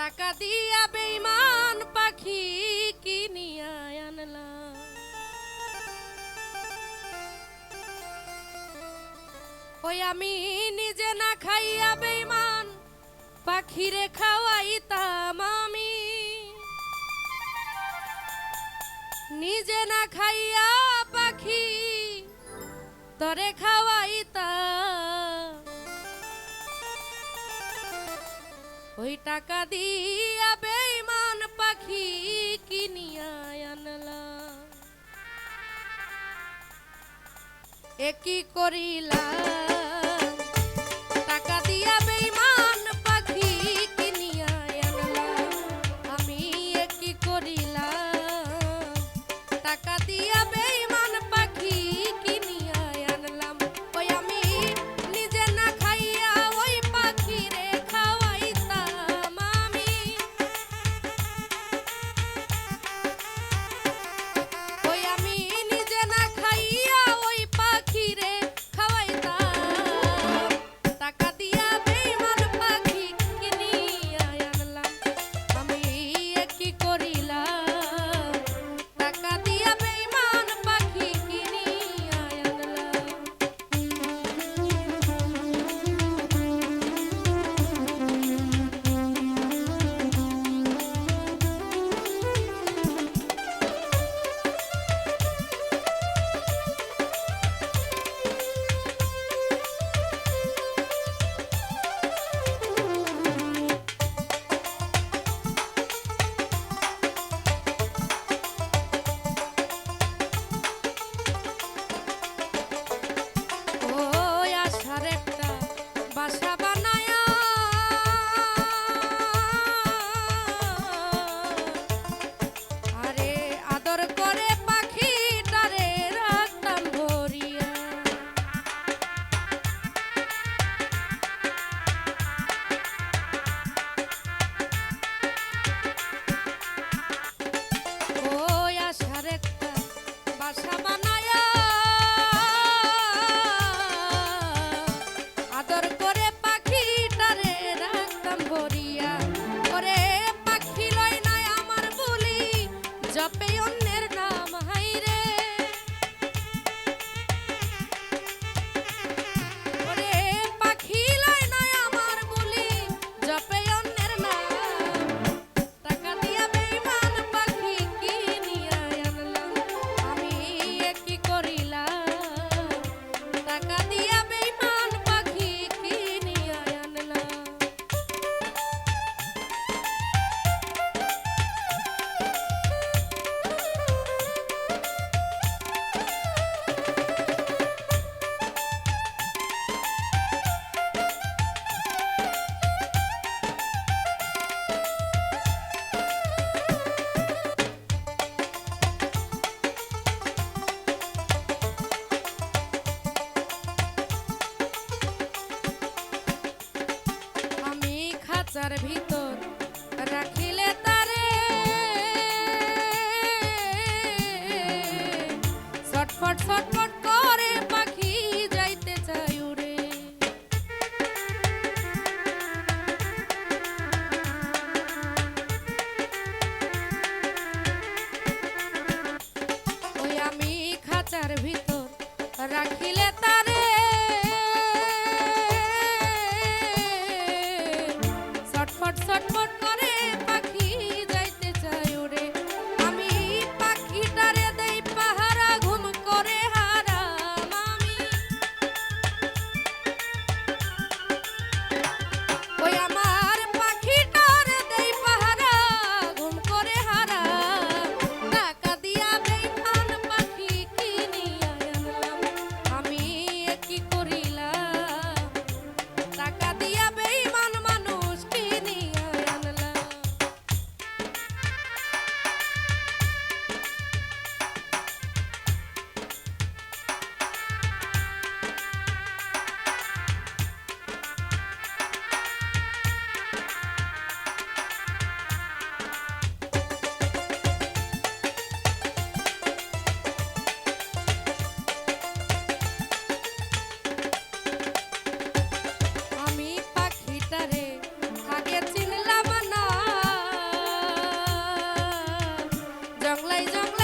টাকা দিয়া বেইমান পাখি কিনিয়া আনলাম। ওই আমি নিজে না খাইয়া বেইমান পাখিরে খাওয়াইতাম আমি। নিজে না খাইয়া পাখি, তরে খাওয়া ওই টাকা দিয়া বেইমান পাখি কিনিয়া আনলা এ করিলা? খাঁচার ভিতর রাখিলে তারে। ছটফট ছটফট করে পাখি যাইতে চাই উড়ে ওই আমি খাঁচার ভিতর রাখিলে জংলাই জংলাই